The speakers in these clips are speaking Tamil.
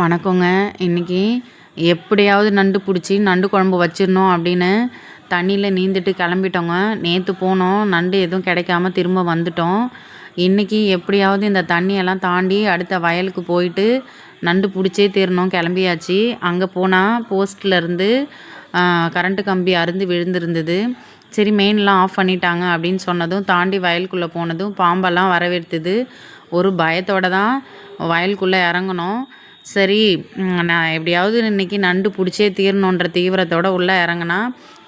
வணக்கங்க. இன்னைக்கு எப்படியாவது நண்டு பிடிச்சி நண்டு குழம்பு வச்சிடணும் அப்படின்னு தண்ணியில் நீந்துட்டு கிளம்பிட்டோங்க. நேற்று போனோம். நண்டு எதுவும் கிடைக்காம திரும்ப வந்துட்டோம். இன்றைக்கி எப்படியாவது இந்த தண்ணியெல்லாம் தாண்டி அடுத்த வயலுக்கு போயிட்டு நண்டு பிடிச்சே தீரணும். கிளம்பியாச்சு. அங்கே போனால் போஸ்ட்லேருந்து கரண்ட்டு கம்பி அருந்து விழுந்திருந்தது. சரி மெயின்லாம் ஆஃப் பண்ணிட்டாங்க அப்படின்னு சொன்னதும் தாண்டி வயலுக்குள்ளே போனதும் பாம்பெல்லாம் வரவேற்றுது ஒரு பயத்தோடு தான் வயலுக்குள்ளே இறங்கணும் சரி நான் எப்படியாவது இன்னைக்கு நண்டு பிடிச்சே தீரணுன்ற தீவிரத்தோட உள்ளே இறங்குனா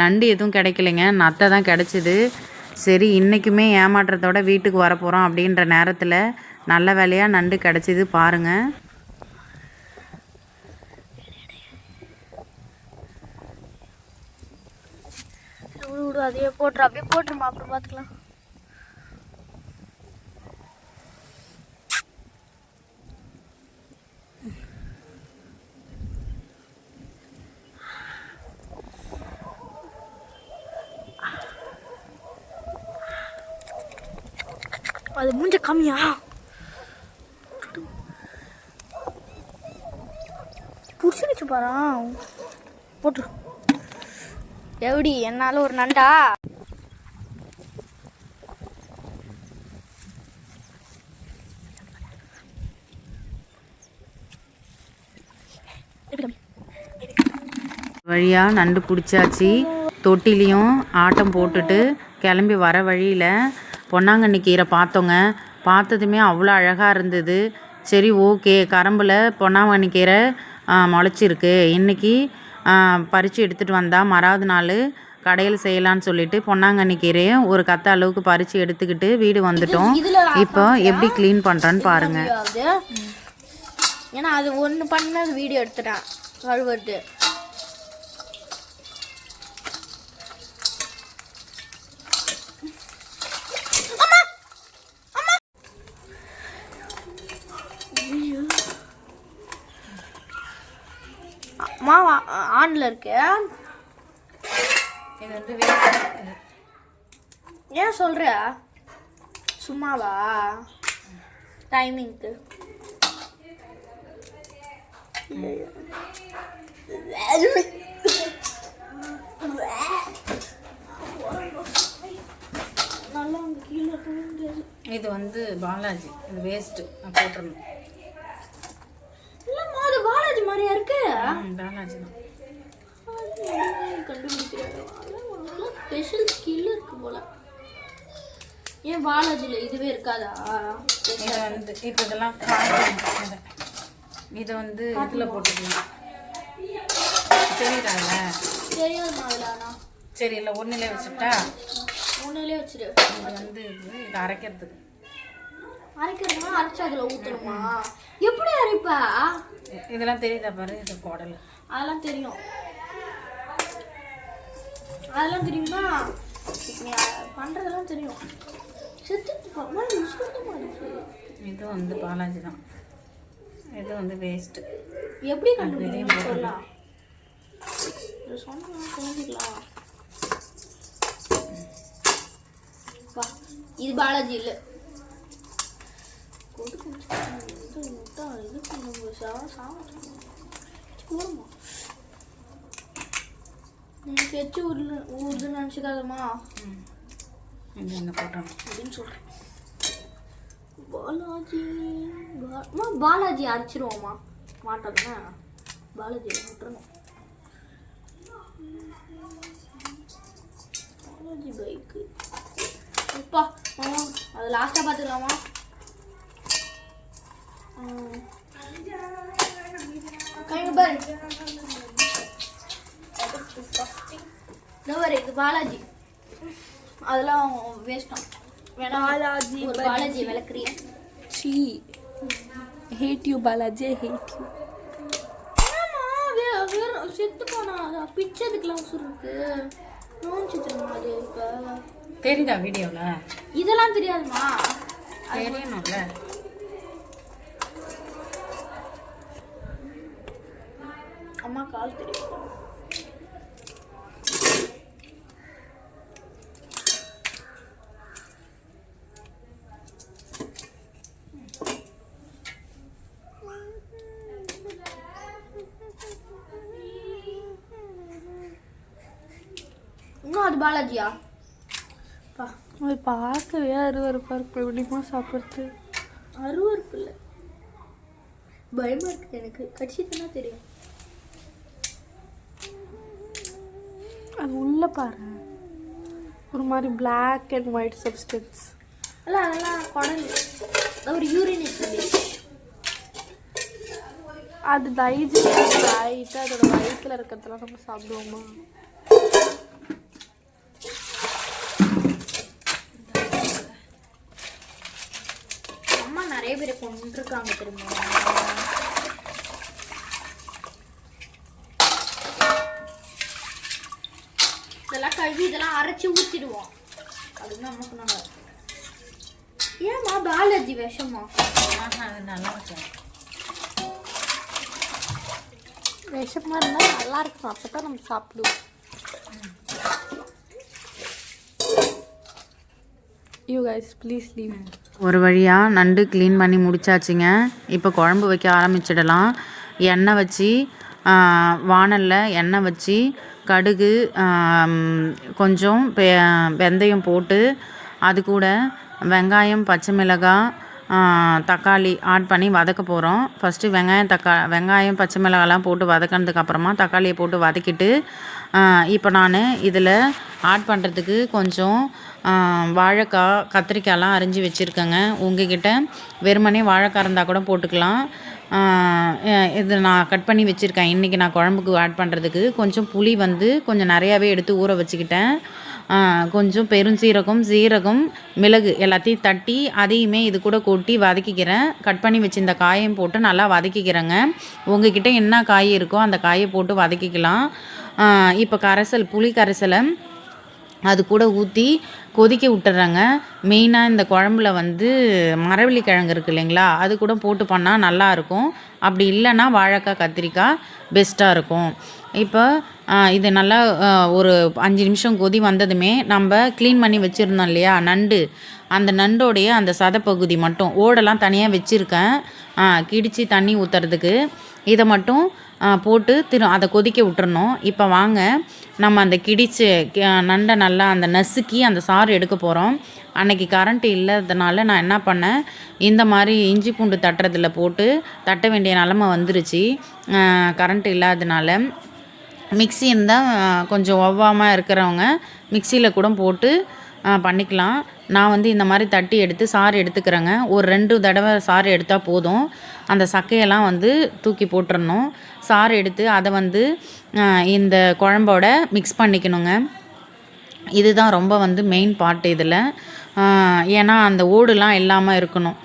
நண்டு எதுவும் கிடைக்கலைங்க. நத்தை தான் கிடச்சிது. சரி இன்றைக்குமே ஏமாற்றத்தோட வீட்டுக்கு வரப்போகிறோம் அப்படின்ற நேரத்தில் நல்ல வேலையாக நண்டு கிடச்சிது பாருங்கள் விடு அதையே போட்டுரு அப்படியே போட்டுருமா அப்புறம் பார்த்துக்கலாம் அது மூஞ்ச கம்மியா புடிச்சிருச்சு பாரா. போட்டுரு எப்படி என்னால ஒரு நண்டா? வழியாக நண்டு பிடிச்சாச்சு. தொட்டிலையும் ஆட்டம் போட்டுட்டு கிளம்பி வர வழியில் பொன்னாங்கண்ணி கீரை பார்த்தோங்க. பார்த்ததுமே அவ்வளோ அழகாக இருந்தது. சரி ஓகே. கரம்பில் பொன்னாங்கண்ணி கீரை முளைச்சிருக்கு. இன்றைக்கி பறித்து எடுத்துகிட்டு வந்தால் மறாவது நாள் கடையில் செய்யலான்னு சொல்லிட்டு பொன்னாங்கண்ணி கீரையை ஒரு கத்த அளவுக்கு பறித்து எடுத்துக்கிட்டு வீடு வந்துட்டோம். இப்போ எப்படி க்ளீன் பண்ணுறேன்னு பாருங்கள் ஏன்னா அது ஒன்று பண்ணது வீடியோ எடுத்துட்டேன். கழுவுறது. மாவா ஆன்ல இருக்கு. இது வந்து ஏன் சொல்ற? சும்மாவா? டைமிங்க்கு இது வந்து பாலாஜி. இது வேஸ்ட்டு போட்டுருணும் இல்லைம்மா அது பாலாஜி பாலாஜி தான் ஸ்பெஷல் ஸ்கில் இருக்கு போல. ஏன் பாலாஜில இதுவே இருக்காதா? இது வந்து இப்போ இதெல்லாம் இதை. வந்து இதில் போட்டுக்கலாம். தெரியுதாங்க தெரியாதுமா அதில் சரி இல்லை ஒன்றிலே வச்சுட்டா? மூணுலேயே வச்சிரு. இது வந்து இது அரைக்கிறதுக்கு. அரைக்கிறதுனா அரைச்சு அதில் ஊற்றணுமா எப்படி அரைப்பா? இதெல்லாம் தெரியுதா பாரு இது குடல். அதெல்லாம் தெரியும். அதெல்லாம் தெரியுமா? பண்றதெல்லாம் தெரியும். இது வந்து பாலாஜி தான். இது வந்து வேஸ்ட்டு எப்படி கண்டுபிடிக்கணும் சொல்லலாம் இது சொன்னா தெரிஞ்சுக்கலாம் வா இது பாலாஜி இல்லை. கொடுக்க முட்டை இது பண்ணுங்க சாவ போடுமா எனக்கு எச்சு ஊர்ல ஊருதுன்னு நினச்சிக்காதம்மா இது என்ன போட்டோம் அப்படின்னு சொல்கிறேன் பாலாஜி பா- அம்மா, பாலாஜி அரைச்சிருவோம்மா மாட்டோம்னா பாலாஜி விட்டுருவோம் பாலாஜி பைக்கு அப்பா மாமா அது லாஸ்ட்டாக பார்த்துக்கலாமா இதோ பாலாஜி. அதெல்லாம் வேஸ்ட்டாம் வேணாம். Balaji Balaji She hate you, Balaji. I hate you. செத்து போனா. பிச்சதுக்கெல்லாம் இப்ப தெரியுதா வீடியோவில் இதெல்லாம் தெரியாதுமா தெரியணும்ல. கால் தெரியும் அது பாலாஜியா? அது பார்க்கவே அருவறுப்பாக இருக்கு. எப்படிமா சாப்பிட்றது அருவறுப்பு இல்லை. பயமாக இருக்குது எனக்கு. கட்சி தானே தெரியும். அது உள்ள பாரு ஒரு மாதிரி பிளாக் அண்ட் ஒயிட் சப்ஸ்டன்ஸ் அல்ல அதெல்லாம் குடல். ஒரு யூரினேட் அது டைஜஸ்ட் ஆகிட்டு அதோட வயிற்றுல இருக்கிறதெல்லாம் நம்ம சாப்பிடுவோமா? அம்மா நிறைய பேரை கொண்டிருக்காங்க தெரியுமா? கழுவி இதெல்லாம் அரைச்சி ஊற்றிடுவோம் அப்படின்னு அம்மா சொன்னாங்க. ஏம்மா பாலாஜி விஷமா? விஷமா இருந்தால் நல்லா இருக்கும். அப்போ தான் நம்ம சாப்பிடுவோம். யூ கைஸ் ப்ளீஸ் லீவ் ஒரு வழியாக நண்டு க்ளீன் பண்ணி முடிச்சாச்சுங்க. இப்போ குழம்பு வைக்க ஆரம்பிச்சிடலாம். எண்ணெய் வச்சு வானலில் எண்ணெய் வச்சு கடுகு கொஞ்சம் பெ- வெந்தயம் போட்டு அது கூட வெங்காயம் பச்சை மிளகாய் தக்காளி ஆட் பண்ணி வதக்க போகிறோம் ஃபஸ்ட்டு வெங்காயம் தக்கா வெங்காயம் பச்சை மிளகாலாம் போட்டு வதக்கினதுக்கப்புறமா தக்காளியை போட்டு வதக்கிட்டு இப்போ நான் இதில் ஆட் பண்ணுறதுக்கு கொஞ்சம் வாழைக்காய் கத்திரிக்காய்லாம் அரிஞ்சு வச்சுருக்கேங்க. உங்ககிட்ட வெறுமனே வாழைக்காய் இருந்தால் கூட போட்டுக்கலாம். இது நான் கட் பண்ணி வச்சுருக்கேன். இன்றைக்கி நான் குழம்புக்கு ஆட் பண்ணுறதுக்கு கொஞ்சம் புளி வந்து கொஞ்சம் நிறையாவே எடுத்து ஊற வச்சுக்கிட்டேன். கொஞ்சம் பெருஞ்சீரகம் சீரகம் மிளகு எல்லாத்தையும் தட்டி அதையுமே இது கூட கொட்டி வதக்கிக்கிறேன். கட் பண்ணி வச்சுருந்த காயையும் போட்டு நல்லா வதக்கிக்கிறேங்க. உங்ககிட்ட என்ன காய் இருக்கோ அந்த காயை போட்டு வதக்கிக்கலாம். இப்போ கரைசல் புளி கரைசலை அது கூட ஊற்றி கொதிக்க விட்டுறாங்க. மெயினாக இந்த குழம்புல வந்து மரவள்ளி கிழங்கு இருக்கு இல்லைங்களா? அது கூட போட்டு பண்ணால் நல்லாயிருக்கும் அப்படி இல்லைன்னா வாழைக்காய் கத்திரிக்காய் பெஸ்ட்டாக இருக்கும். இப்போ இது நல்லா ஒரு அஞ்சு நிமிஷம் கொதி வந்ததுமே நம்ம க்ளீன் பண்ணி வச்சுருந்தோம் இல்லையா? நண்டு. அந்த நண்டோடைய அந்த சதப்பகுதி மட்டும். ஓடெல்லாம் தனியாக வச்சுருக்கேன். கிடித்து தண்ணி ஊற்றுறதுக்கு இதை மட்டும் போட்டு திரு அதை கொதிக்க விட்டுறணும். இப்போ வாங்க நம்ம அந்த கிடிச்சு நண்டை நல்லா அந்த நசுக்கி அந்த சாறு எடுக்க போகிறோம் அன்னைக்கு கரண்ட் இல்லாததுனால நான் என்ன பண்ணேன் இந்த மாதிரி இஞ்சி பூண்டு தட்டுறதில் போட்டு தட்ட வேண்டிய நிலமை வந்துருச்சு. கரண்ட் இல்லாததுனால மிக்சி இருந்தால் கொஞ்சம் ஒவ்வாமல் இருக்கிறவங்க மிக்சியில் கூட போட்டு பண்ணிக்கலாம். நான் வந்து இந்த மாதிரி தட்டி எடுத்து சாறு எடுத்துக்கிறேங்க. ஒரு ரெண்டு தடவை சாறு எடுத்தால் போதும். அந்த சக்கையெல்லாம் வந்து தூக்கி போட்டுடணும் சாறு எடுத்து அதை வந்து இந்த குழம்போட மிக்ஸ் பண்ணிக்கணுங்க. இதுதான் ரொம்ப வந்து மெயின் பார்ட் இதில். ஏன்னா அந்த ஓடுலாம் இல்லாமல் இருக்கணும்.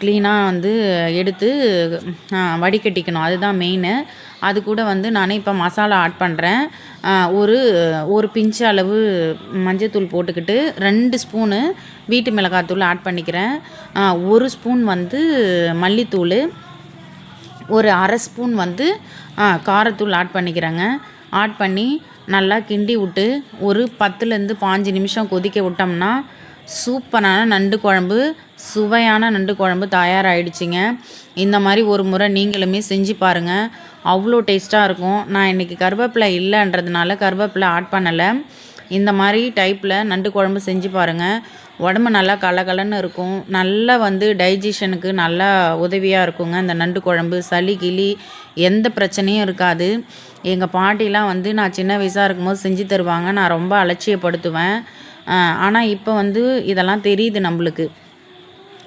க்ளீனாக வந்து எடுத்து வடிகட்டிக்கணும். அதுதான் மெயினு அது கூட வந்து நான் இப்போ மசாலா ஆட் பண்ணுறேன் ஒரு ஒரு பிஞ்சு அளவு மஞ்சத்தூள் போட்டுக்கிட்டு ரெண்டு ஸ்பூனு வீட்டு மிளகாத்தூள் ஆட் பண்ணிக்கிறேன். ஒரு ஸ்பூன் வந்து மல்லித்தூள் ஒரு அரை ஸ்பூன் வந்து காரத்தூள் ஆட் பண்ணிக்கிறேங்க. ஆட் பண்ணி நல்லா கிண்டி விட்டு ஒரு பத்துலேருந்து பாஞ்சு நிமிஷம் கொதிக்க விட்டோம்னா சூப்பரான நண்டு குழம்பு சுவையான நண்டு குழம்பு தயாராகிடுச்சிங்க இந்த மாதிரி ஒரு முறை நீங்களுமே செஞ்சு பாருங்கள் அவ்வளோ டேஸ்ட்டாக இருக்கும். நான் இன்றைக்கி கருவேப்பிலை இல்லைன்றதுனால கருவேப்பிலை ஆட் பண்ணலை. இந்த மாதிரி டைப்பில் நண்டு குழம்பு செஞ்சு பாருங்கள் உடம்பு நல்லா கலகலன்னு இருக்கும். நல்லா வந்து டைஜஷனுக்கு நல்லா உதவியாக இருக்குங்க இந்த நண்டு குழம்பு. சளி கிளி எந்த பிரச்சனையும் இருக்காது. எங்கள் பாட்டிலாம் வந்து நான் சின்ன வயசாக இருக்கும்போது செஞ்சு தருவாங்க. நான் ரொம்ப அலட்சியப்படுத்துவேன். ஆனால் இப்போ வந்து இதெல்லாம் தெரியுது நம்மளுக்கு.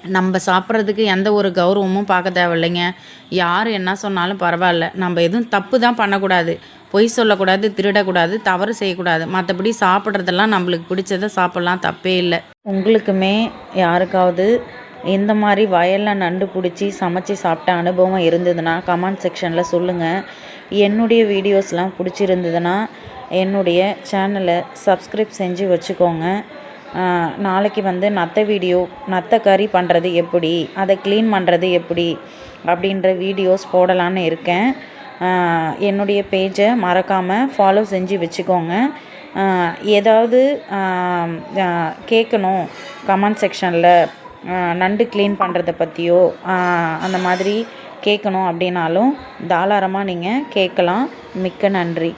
நம்ம சாப்பிட்றதுக்கு எந்த ஒரு கௌரவமும் பார்க்க தேவையில்லைங்க. யார் என்ன சொன்னாலும் பரவாயில்ல. நம்ம எதுவும் தப்பு தான் பண்ணக்கூடாது. பொய் சொல்லக்கூடாது திருடக்கூடாது தவறு செய்யக்கூடாது. மற்றபடி சாப்பிட்றதெல்லாம் நம்மளுக்கு பிடிச்சதை சாப்பிட்லாம். தப்பே இல்லை. உங்களுக்குமே யாருக்காவது இந்த மாதிரி வயலில் நண்டு பிடிச்சி சமைச்சு சாப்பிட்ட அனுபவம் இருந்ததுன்னா கமெண்ட் செக்ஷனில் சொல்லுங்கள் என்னுடைய வீடியோஸ்லாம் பிடிச்சிருந்ததுன்னா என்னுடைய சேனலை சப்ஸ்கிரைப் செஞ்சு வச்சுக்கோங்க. நாளைக்கு வந்து நத்தை வீடியோ நத்தை கறி பண்ணுறது எப்படி அதை க்ளீன் பண்ணுறது எப்படி அப்படின்ற வீடியோஸ் போடலான்னு இருக்கேன். என்னுடைய பேஜை மறக்காமல் ஃபாலோ செஞ்சு வச்சுக்கோங்க. ஏதாவது கேட்கணும் கமெண்ட் செக்ஷனில் நண்டு க்ளீன் பண்ணுறத பற்றியோ அந்த மாதிரி கேட்கணும் அப்படின்னாலும் தாராளமாக நீங்கள் கேட்கலாம் மிக்க நன்றி.